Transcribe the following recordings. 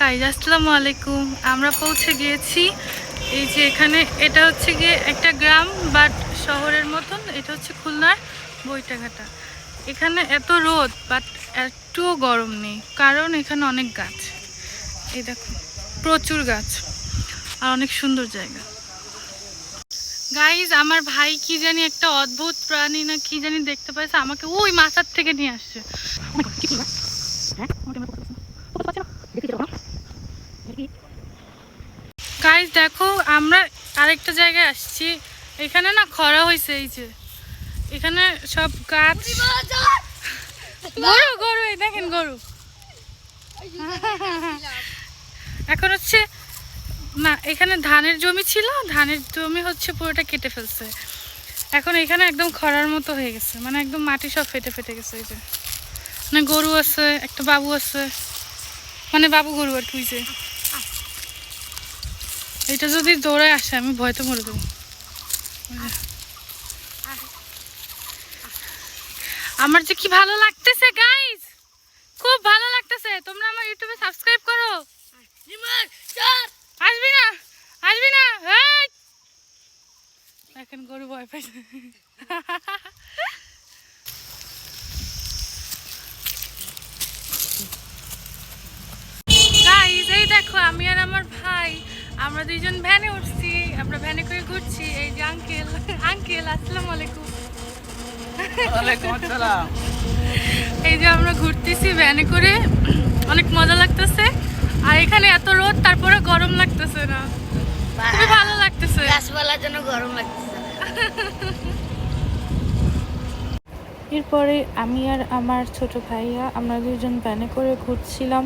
Guys আসসালামু আলাইকুম। আমরা পৌঁছে গিয়েছি। এই যে এখানে, এটা হচ্ছে গিয়ে একটা গ্রাম, বাট শহরের মতন। এটা হচ্ছে খুলনার বইটাঘাটা এখানে এত রোদ, বাট একটুও গরম নেই, কারণ এখানে অনেক গাছ। এই দেখো, প্রচুর গাছ, আর অনেক সুন্দর জায়গা। গাইজ আমার ভাই কি জানি একটা অদ্ভুত প্রাণী না কি জানি দেখতে পাইছে, আমাকে ওই মাথার থেকে নিয়ে আসছে। গাইজ দেখো, আমরা আরেকটা জায়গায় আসছি। এখানে না খরা হয়েছে এই যে। এখানে সব গাছ গরু গরু, এই দেখেন গরু। এখন হচ্ছে, না, এখানে ধানের জমি ছিল, ধানের জমি হচ্ছে পুরোটা কেটে ফেলছে। এখন এখানে একদম খরার মতো হয়ে গেছে মানে একদম মাটি সব ফেটে ফেটে গেছে, এই যে। মানে গরু আছে, একটা বাবু আছে। মানে বাবু গরু আর কি হইছে এটা যদি দৌড়ায় আসে, আমি ভয়তে মরে দেবো আমার যে কি ভালো লাগতেছে গাইস খুব ভালো লাগতেছে। তোমরা আমার ইউটিউবে সাবস্ক্রাইব করো। আসবি না? আসবি না? এখন গরু ভয় পাইছে। এই দেখো, আমি আর আমার ভাই আমরা দুইজন ভ্যানে উঠছি আমরা ভ্যানে করে ঘুরছি। এই যে আঙ্কেল আঙ্কেল আসসালামু আলাইকুম। এই যে আমরা ঘুরতেছি ভ্যানে করে অনেক মজা লাগতেছে। আর এখানে এত রোদ তারপরে গরম লাগতেছে না। খুবই ভালো লাগতেছে। গাছপালার জন্য গরম লাগতেছে। এরপরে আমি আর আমার ছোট ভাইয়া আমরা দুজন ভ্যানে করে ঘুরছিলাম।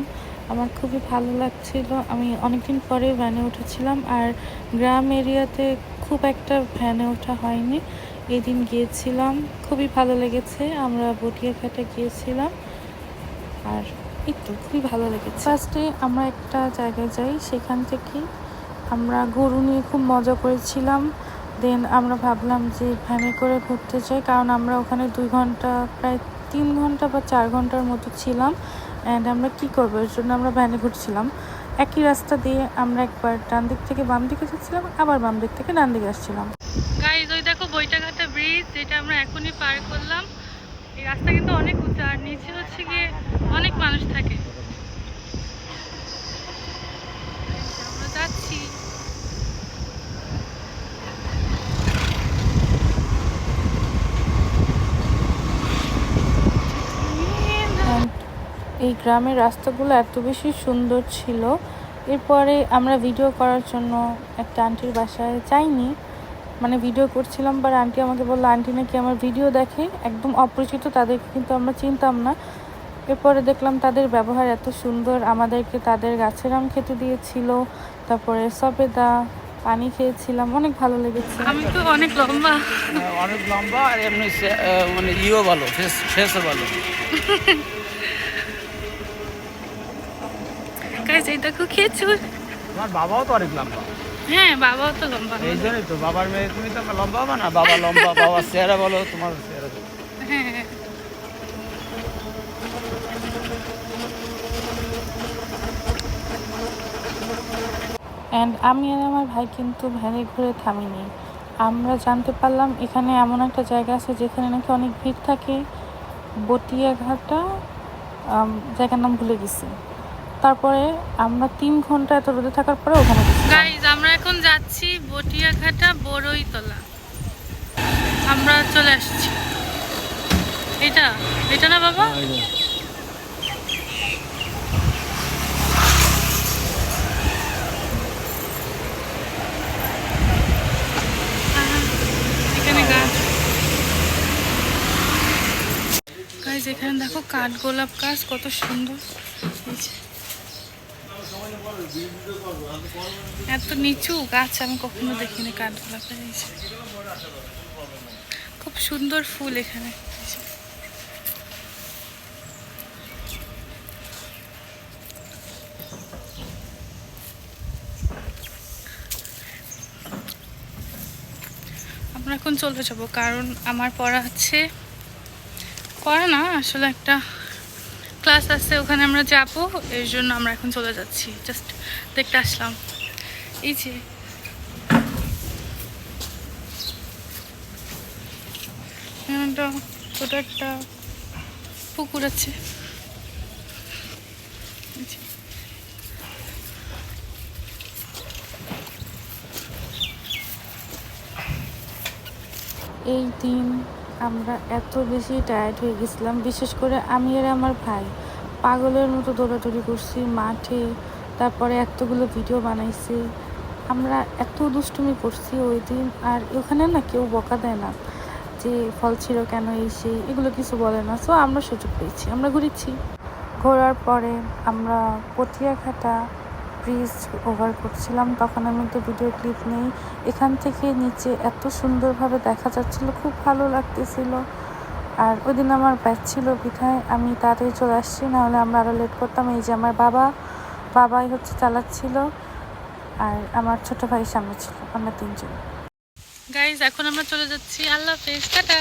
আমার খুবই ভালো লাগছিল। আমি অনেকদিন পরে ভ্যানে উঠেছিলাম আর গ্রাম এরিয়াতে খুব একটা ভ্যানে ওঠা হয়নি। এদিন গিয়েছিলাম, খুবই ভালো লেগেছে। আমরা বটিয়াঘাটে গিয়েছিলাম আর একটু খুবই ভালো লেগেছে। ফার্স্টে আমরা একটা জায়গায় যাই, সেখান থেকে আমরা গরু নিয়ে খুব মজা করেছিলাম। দেন আমরা ভাবলাম যে ভ্যানে করে ঘুরতে চাই কারণ আমরা ওখানে দুই ঘণ্টা, প্রায় তিন ঘণ্টা বা চার ঘণ্টার মতো ছিলাম। অ্যান্ড আমরা কি করব? এর জন্য আমরা ভ্যানে ঘুরছিলাম। একই রাস্তা দিয়ে আমরা একবার ডান দিক থেকে বাম দিকে যাচ্ছিলাম, আবার বাম দিক থেকে ডান দিকে আসছিলাম। গাইজ ওই দেখো বইটাঘাটা ব্রিজ যেটা আমরা এখনই পার করলাম। এই রাস্তা কিন্তু অনেক উঁচা, আর নিচে হচ্ছে গিয়ে অনেক মানুষ থাকে আমরা যাচ্ছি And এই গ্রামের রাস্তাগুলো এত বেশি সুন্দর ছিল। এরপরে আমরা ভিডিও করার জন্য একটা আন্টির বাসায় যাইনি। মানে ভিডিও করছিলাম বা আন্টি আমাকে বলল আন্টি নাকি আমার ভিডিও দেখে? একদম অপরিচিত তাদেরকে কিন্তু আমরা চিনতাম না। এরপরে দেখলাম তাদের ব্যবহার এত সুন্দর আমাদেরকে তাদের গাছের আম খেতে দিয়েছিল তারপরে সবেদা পানি খেয়েছিলাম অনেক ভালো লেগেছে। আমি তো অনেক লম্বা। অনেক লম্বা আর এমনি মানে ইও ভালো ফেস ফেসও ভালো গাইজ এই দেখো খেয়েছো? তোমার বাবাও তো অনেক লম্বা। হ্যাঁ বাবাও তো লম্বা এই জন্যই তো বাবার মেয়ে তুমি তো লম্বা হবে না? বাবা লম্বা বাবার চেহারা বলো তোমার চেহারা হ্যাঁ অ্যান্ড আমি আর আমার ভাই কিন্তু ভ্যানে ঘুরে থামিনি। আমরা জানতে পারলাম এখানে এমন একটা জায়গা আছে যেখানে নাকি অনেক ভিড় থাকে। বটিয়াঘাটা জায়গার নাম ভুলে গেছি। তারপরে আমরা তিন ঘণ্টা এত রোদে থাকার পরে ওখানে গাইজ আমরা এখন যাচ্ছি বটিয়াঘাটা বড়ইতলা। আমরা চলে আসছি। এটা? এটা না বাবা? এখানে গাছ। গাইজ এখানে দেখো কাঠ গোলাপ গাছ কত সুন্দর। এত নিচু গাছ আমি কখনো দেখিনি কাঠ গোলাপের খুব সুন্দর ফুল এখানে। আমরা এখন চলে যাব, কারণ আমার পড়া হচ্ছে, পড়া না, আসলে একটা ক্লাস আছে, ওখানে আমরা যাব, এর জন্য আমরা এখন চলে যাচ্ছি। জাস্ট দেখতে আসলাম। এই যে। একটা একটা পুকুর আছে। এই দিন আমরা এত বেশি টায়ার্ড হয়ে গেছিলাম। বিশেষ করে আমি আর আমার ভাই পাগলের মতো দৌড়াদৌড়ি করছি মাঠে, তারপরে এতগুলো ভিডিও বানাইছি। আমরা এত দুষ্টুমি করছি ওই দিন, আর ওখানে না কেউ বকা দেয় না যে ফল ছিল কেন এই সেই, এগুলো কিছু বলে না। সো আমরা সুযোগ পেয়েছি, আমরা ঘুরেছি। ঘোরার পরে আমরা পটিয়াঘাটা ব্রিজ ওভার করছিলাম, তখন আমি তো ভিডিও ক্লিপ নেই। এখান থেকে নিচে এত সুন্দরভাবে দেখা যাচ্ছিল, খুব ভালো লাগতেছিল। আর ওই দিন আমার ব্যাচ ছিল বিধায়, আমি তাড়াতাড়ি চলে আসছি, নাহলে আমরা আরও লেট করতাম। এই যে আমার বাবা, বাবাই হচ্ছে চালাচ্ছিল, আর আমার ছোট ভাই সামনে ছিল, আমরা তিনজন। গাইজ এখন আমরা চলে যাচ্ছি। আল্লাহ হাফেজ, টাটা।